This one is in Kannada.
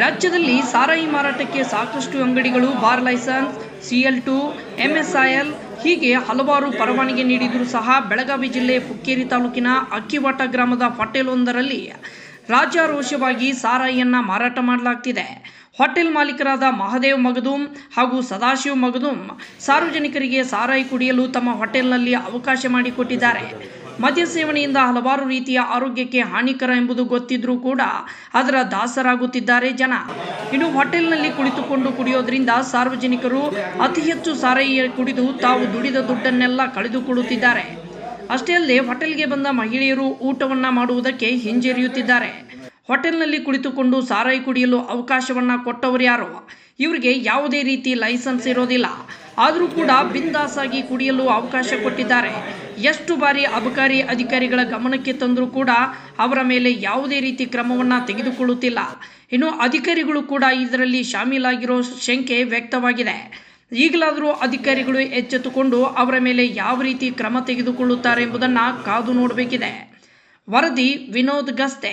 ರಾಜ್ಯದಲ್ಲಿ ಸಾರಾಯಿ ಮಾರಾಟಕ್ಕೆ ಸಾಕಷ್ಟು ಅಂಗಡಿಗಳು, bar license CL two MSIL ಹೀಗೆ ಹಲವಾರು ಪರವಾನಿಗೆ ನೀಡಿದರೂ ಸಹ ಬೆಳಗಾವಿ ಜಿಲ್ಲೆ ಪುಕ್ಕೇರಿ ತಾಲೂಕಿನ ಅಕ್ಕಿವಾಟ ಗ್ರಾಮದ ಹೋಟೆಲ್ವೊಂದರಲ್ಲಿ ರಾಜ್ಯಾರೋಷವಾಗಿ ಸಾರಾಯಿಯನ್ನು ಮಾರಾಟ ಮಾಡಲಾಗ್ತಿದೆ. ಹೋಟೆಲ್ ಮಾಲೀಕರಾದ ಮಹಾದೇವ್ ಮಗದೂಮ್ ಹಾಗೂ ಸದಾಶಿವ್ ಮಗದೂಮ್ ಸಾರ್ವಜನಿಕರಿಗೆ ಸಾರಾಯಿ ಕುಡಿಯಲು ತಮ್ಮ ಹೋಟೆಲ್ನಲ್ಲಿ ಅವಕಾಶ ಮಾಡಿಕೊಟ್ಟಿದ್ದಾರೆ. ಮದ್ಯ ಸೇವನೆಯಿಂದ ಹಲವಾರು ರೀತಿಯ ಆರೋಗ್ಯಕ್ಕೆ ಹಾನಿಕರ ಎಂಬುದು ಗೊತ್ತಿದ್ರೂ ಕೂಡ ಅದರ ದಾಸರಾಗುತ್ತಿದ್ದಾರೆ ಜನ. ಇನ್ನು ಹೋಟೆಲ್ನಲ್ಲಿ ಕುಳಿತುಕೊಂಡು ಕುಡಿಯೋದ್ರಿಂದ ಸಾರ್ವಜನಿಕರು ಅತಿ ಹೆಚ್ಚು ಸಾರಾಯಿ ಕುಡಿದು ತಾವು ದುಡಿದ ದುಡ್ಡನ್ನೆಲ್ಲ ಕಳೆದುಕೊಳ್ಳುತ್ತಿದ್ದಾರೆ. ಅಷ್ಟೇ ಅಲ್ಲದೆ ಹೋಟೆಲ್ಗೆ ಬಂದ ಮಹಿಳೆಯರು ಊಟವನ್ನ ಮಾಡುವುದಕ್ಕೆ ಹಿಂಜರಿಯುತ್ತಿದ್ದಾರೆ. ಹೋಟೆಲ್ನಲ್ಲಿ ಕುಳಿತುಕೊಂಡು ಸಾರಾಯಿ ಕುಡಿಯಲು ಅವಕಾಶವನ್ನ ಕೊಟ್ಟವರು ಯಾರು? ಇವರಿಗೆ ಯಾವುದೇ ರೀತಿ ಲೈಸೆನ್ಸ್ ಇರೋದಿಲ್ಲ. ಆದರೂ ಕೂಡ ಬಿಂದಾಸಾಗಿ ಕುಡಿಯಲು ಅವಕಾಶ ಕೊಟ್ಟಿದ್ದಾರೆ. ಎಷ್ಟು ಬಾರಿ ಅಬಕಾರಿ ಅಧಿಕಾರಿಗಳ ಗಮನಕ್ಕೆ ತಂದರೂ ಕೂಡ ಅವರ ಮೇಲೆ ಯಾವುದೇ ರೀತಿ ಕ್ರಮವನ್ನು ತೆಗೆದುಕೊಳ್ಳುತ್ತಿಲ್ಲ. ಇನ್ನು ಅಧಿಕಾರಿಗಳು ಕೂಡ ಇದರಲ್ಲಿ ಶಾಮೀಲಾಗಿರೋ ಶಂಕೆ ವ್ಯಕ್ತವಾಗಿದೆ. ಈಗಲಾದರೂ ಅಧಿಕಾರಿಗಳು ಎಚ್ಚೆತ್ತುಕೊಂಡು ಅವರ ಮೇಲೆ ಯಾವ ರೀತಿ ಕ್ರಮ ತೆಗೆದುಕೊಳ್ಳುತ್ತಾರೆ ಎಂಬುದನ್ನು ಕಾದು ನೋಡಬೇಕಿದೆ. ವರದಿ ವಿನೋದ್ ಗಸ್ತೆ.